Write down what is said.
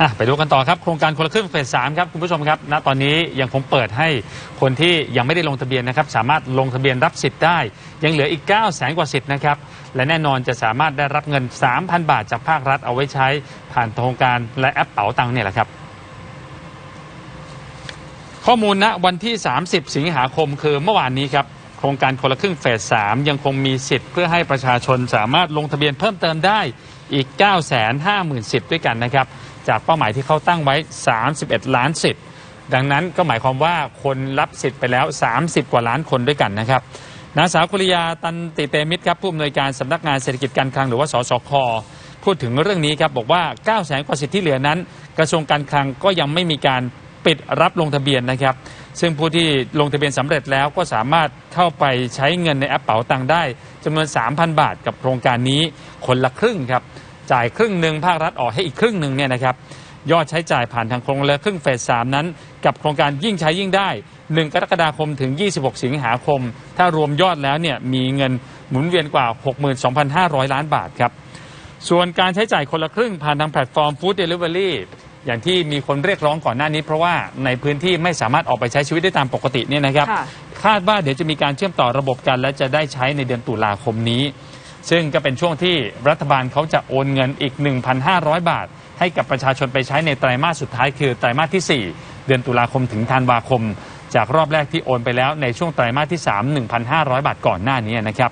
อะไปดูกันต่อครับ โครงการคนละครึ่งเฟสสามครับ คุณผู้ชมครับ ณตอนนี้ยังคงเปิดให้คนที่ยังไม่ได้ลงทะเบียนนะครับ สามารถลงทะเบียนรับสิทธิ์ได้ ยังเหลืออีก 9 0 0แสนกว่าสิทธิ์นะครับ และแน่นอนจะสามารถได้รับเงิน 3,000 บาทจากภาครัฐเอาไว้ใช้ผ่านโครงการและแอปเป๋าตังค์เนี่ยแหละครับข้อมูลณวันที่ 30 สิงหาคมคือเมื่อวานนี้ครับโครงการคนละครึ่งเฟส 3 ยังคงมีสิทธิ์เพื่อให้ประชาชนสามารถลงทะเบียนเพิ่มเติมได้อีก 9 5 0 0 0 0สิทธิ์ด้วยกันนะครับ จากเป้าหมายที่เขาตั้งไว้ 31 ล้านสิทธิ์ ดังนั้นก็หมายความว่าคนรับสิทธิ์ไปแล้ว 30 กว่าล้านคนด้วยกันนะครับนางสาวกุริยาตันติเตมิตรครับผู้อำนวยการสำนักงานเศรษฐกิจการคลังหรือว่าสสคพูดถึงเรื่องนี้ครับบอกว่า 9 0 0 0 0 0กว่าสิทธิ์ที่เหลือนั้น กระทรวงการคลังก็ยังไม่มีการปิดรับลงทะเบียนนะครับ ซึ่งผู้ที่ลงทะเบียนสำเร็จแล้วก็สามารถเข้าไปใช้เงินในแอปเป๋าตังได้จำนวน 3,000 บาทกับโครงการนี้คนละครึ่งครับ จ่ายครึ่งหนึ่งภาครัฐออกให้อีกครึ่งหนึ่งเนี่ยนะครับยอดใช้จ่ายผ่านทางโครงละครึ่งเฟสสามนั้น กับโครงการยิ่งใช้ยิ่งได้ 1 กรกฎาคมถึง 26 สิงหาคม ถ้ารวมยอดแล้วเนี่ยมีเงินหมุนเวียนกว่า 62,500 ล้านบาทครับ ส่วนการใช้จ่ายคนละครึ่งผ่านทางแพลตฟอร์ม Food Delivery อย่างที่มีคนเรียกร้องก่อนหน้านี้ เพราะว่าในพื้นที่ไม่สามารถออกไปใช้ชีวิตได้ตามปกติเนี่ยนะครับค่ะคาดว่าเดี๋ยวจะมีการเชื่อมต่อระบบกัน และจะได้ใช้ในเดือนตุลาคมนี้ ซึ่งก็เป็นช่วงที่รัฐบาลเขาจะโอนเงินอีก 1,500 บาท ให้กับประชาชนไปใช้ในไตรมาสสุดท้ายคือไตรมาสที่ 4 เดือนตุลาคมถึงธันวาคม จากรอบแรกที่โอนไปแล้วในช่วงไตรมาสที่ 3 1,500 บาทก่อนหน้านี้นะครับ